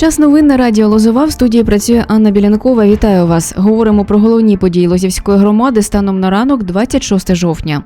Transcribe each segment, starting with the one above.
Час новин на радіо Лозова в студії працює Анна Білянкова. Вітаю вас. Говоримо про головні події Лозівської громади станом на ранок, 26 жовтня.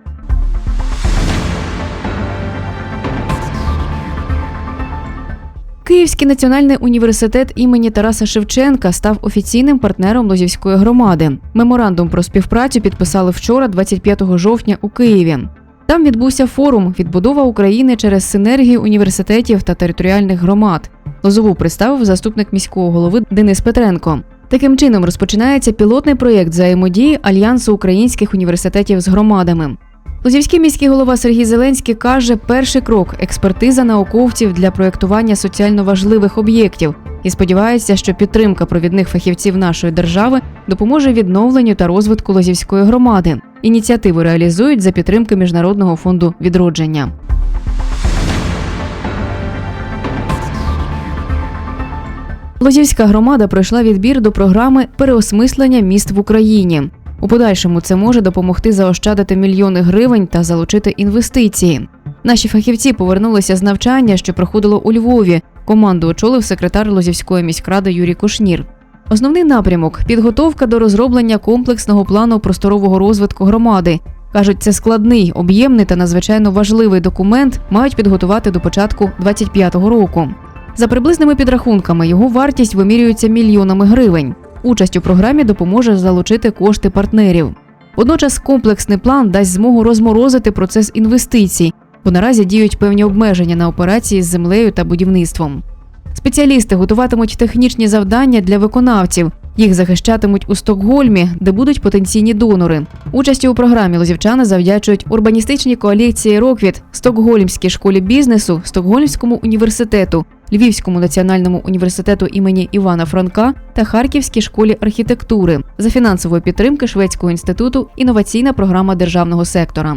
Київський національний університет імені Тараса Шевченка став офіційним партнером Лозівської громади. Меморандум про співпрацю підписали вчора, 25 жовтня, у Києві. Там відбувся форум Відбудова України через синергію університетів та територіальних громад. Лозову представив заступник міського голови Денис Петренко. Таким чином розпочинається пілотний проєкт взаємодії Альянсу українських університетів з громадами. Лозівський міський голова Сергій Зеленський каже, перший крок експертиза науковців для проєктування соціально важливих об'єктів і сподівається, що підтримка провідних фахівців нашої держави допоможе відновленню та розвитку Лозівської громади. Ініціативу реалізують за підтримки Міжнародного фонду відродження. Лозівська громада пройшла відбір до програми переосмислення міст в Україні. У подальшому це може допомогти заощадити мільйони гривень та залучити інвестиції. Наші фахівці повернулися з навчання, що проходило у Львові. Команду очолив секретар Лозівської міськради Юрій Кушнір. Основний напрямок підготовка до розроблення комплексного плану просторового розвитку громади. Кажуть, це складний, об'ємний та надзвичайно важливий документ мають підготувати до початку 25-го року. За приблизними підрахунками, його вартість вимірюється мільйонами гривень. Участь у програмі допоможе залучити кошти партнерів. Водночас комплексний план дасть змогу розморозити процес інвестицій, бо наразі діють певні обмеження на операції з землею та будівництвом. Спеціалісти готуватимуть технічні завдання для виконавців. Їх захищатимуть у Стокгольмі, де будуть потенційні донори. Участю у програмі лозівчани завдячують урбаністичній коаліції Роквіт, Стокгольмській школі бізнесу, Стокгольмському університету, Львівському національному університету імені Івана Франка та Харківській школі архітектури за фінансової підтримки Шведського інституту інноваційна програма державного сектора.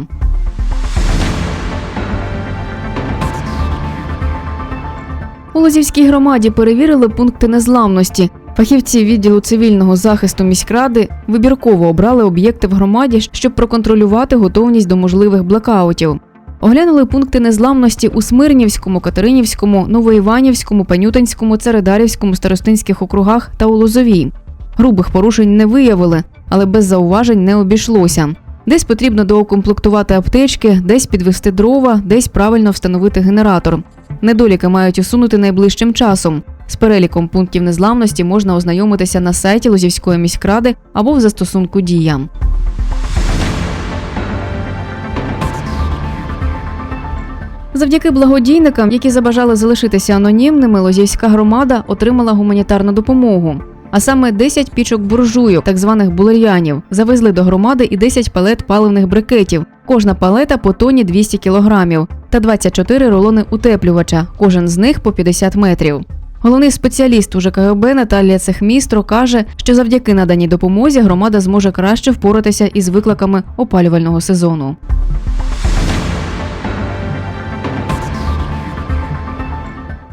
У Лозівській громаді перевірили пункти незламності. Фахівці відділу цивільного захисту міськради вибірково обрали об'єкти в громаді, щоб проконтролювати готовність до можливих блекаутів. Оглянули пункти незламності у Смирнівському, Катеринівському, Новоіванівському, Панютинському, Царедарівському старостинських округах та у Лозовій. Грубих порушень не виявили, але без зауважень не обійшлося. Десь потрібно доукомплектувати аптечки, десь підвести дрова, десь правильно встановити генератор. Недоліки мають усунути найближчим часом. З переліком пунктів незламності можна ознайомитися на сайті Лозівської міськради або в застосунку Дія. Завдяки благодійникам, які забажали залишитися анонімними, Лозівська громада отримала гуманітарну допомогу. А саме 10 пічок буржуйок, так званих булер'янів, завезли до громади і 10 палет паливних брикетів. Кожна палета по тоні 200 кілограмів та 24 рулони утеплювача, кожен з них по 50 метрів. Головний спеціаліст у ЖКГБ Наталія Цехмістро каже, що завдяки наданій допомозі громада зможе краще впоратися із викликами опалювального сезону.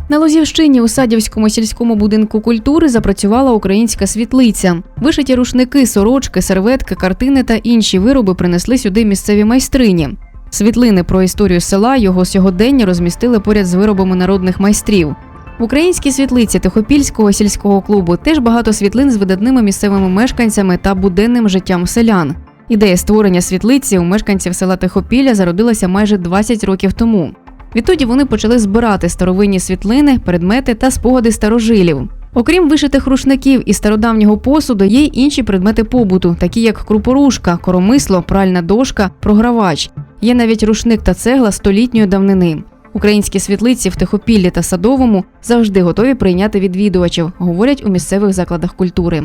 На Лозівщині у Садівському сільському будинку культури запрацювала українська світлиця. Вишиті рушники, сорочки, серветки, картини та інші вироби принесли сюди місцеві майстрині. Світлини про історію села його сьогодення розмістили поряд з виробами народних майстрів. В українській світлиці Тихопільського сільського клубу теж багато світлин з видатними місцевими мешканцями та буденним життям селян. Ідея створення світлиці у мешканців села Тихопілля зародилася майже 20 років тому. Відтоді вони почали збирати старовинні світлини, предмети та спогади старожилів. Окрім вишитих рушників і стародавнього посуду, є й інші предмети побуту, такі як крупорушка, коромисло, пральна дошка, програвач. Є навіть рушник та цегла столітньої давнини. Українські світлиці в Тихопіллі та Садовому завжди готові прийняти відвідувачів, говорять у місцевих закладах культури.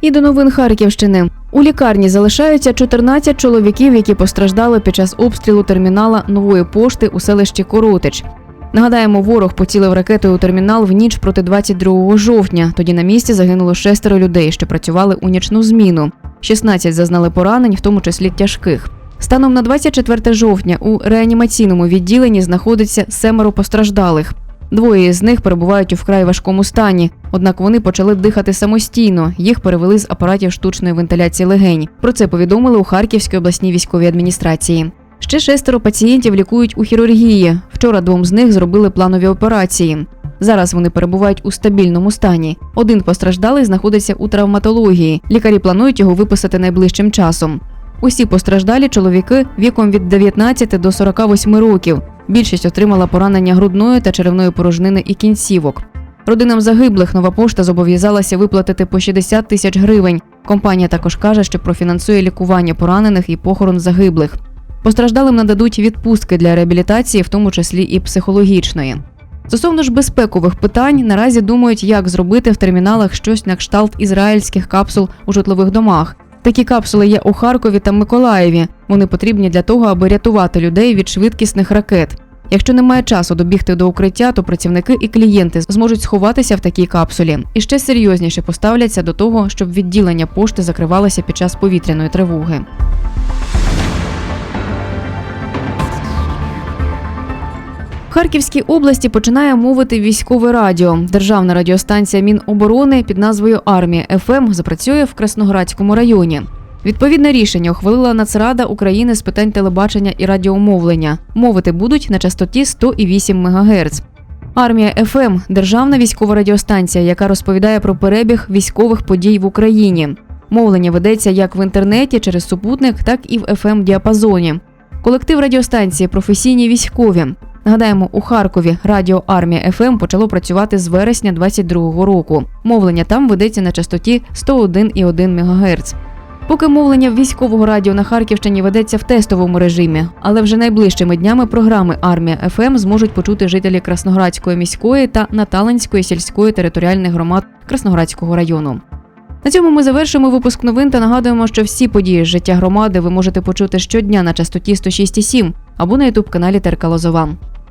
І до новин Харківщини. У лікарні залишаються 14 чоловіків, які постраждали під час обстрілу термінала нової пошти у селищі Коротич. Нагадаємо, ворог поцілив ракетою у термінал в ніч проти 22 жовтня. Тоді на місці загинуло шестеро людей, що працювали у нічну зміну. 16 зазнали поранень, в тому числі тяжких. Станом на 24 жовтня у реанімаційному відділенні знаходиться семеро постраждалих. Двоє з них перебувають у вкрай важкому стані. Однак вони почали дихати самостійно. Їх перевели з апаратів штучної вентиляції легень. Про це повідомили у Харківській обласній військовій адміністрації. Ще шестеро пацієнтів лікують у хірургії. Вчора двом з них зробили планові операції. Зараз вони перебувають у стабільному стані. Один постраждалий знаходиться у травматології. Лікарі планують його виписати найближчим часом. Усі постраждалі чоловіки віком від 19 до 48 років. Більшість отримала поранення грудної та черевної порожнини і кінцівок. Родинам загиблих нова пошта зобов'язалася виплатити по 60 тисяч гривень. Компанія також каже, що профінансує лікування поранених і похорон загиблих. Постраждалим нададуть відпустки для реабілітації, в тому числі і психологічної. Стосовно ж безпекових питань, наразі думають, як зробити в терміналах щось на кшталт ізраїльських капсул у житлових домах. Такі капсули є у Харкові та Миколаєві. Вони потрібні для того, аби рятувати людей від швидкісних ракет. Якщо немає часу добігти до укриття, то працівники і клієнти зможуть сховатися в такій капсулі і ще серйозніше поставляться до того, щоб відділення пошти закривалося під час повітряної тривоги. Харківській області починає мовити військове радіо. Державна радіостанція Міноборони під назвою Армія ФМ запрацює в Красноградському районі. Відповідне рішення ухвалила Нацрада України з питань телебачення і радіомовлення. Мовити будуть на частоті 100,8 МГц. Армія ФМ державна військова радіостанція, яка розповідає про перебіг військових подій в Україні. Мовлення ведеться як в інтернеті через супутник, так і в fm діапазоні. Колектив радіостанції професійні військові. Нагадаємо, у Харкові радіо Армія ФМ почало працювати з вересня 22-го року. Мовлення там ведеться на частоті 101,1 МГц. Поки мовлення військового радіо на Харківщині ведеться в тестовому режимі, але вже найближчими днями програми Армія ФМ зможуть почути жителі Красноградської міської та Наталинської сільської територіальних громад Красноградського району. На цьому ми завершимо випуск новин та нагадуємо, що всі події з життя громади ви можете почути щодня на частоті 106,7 або на ютуб каналі Терка Лозова.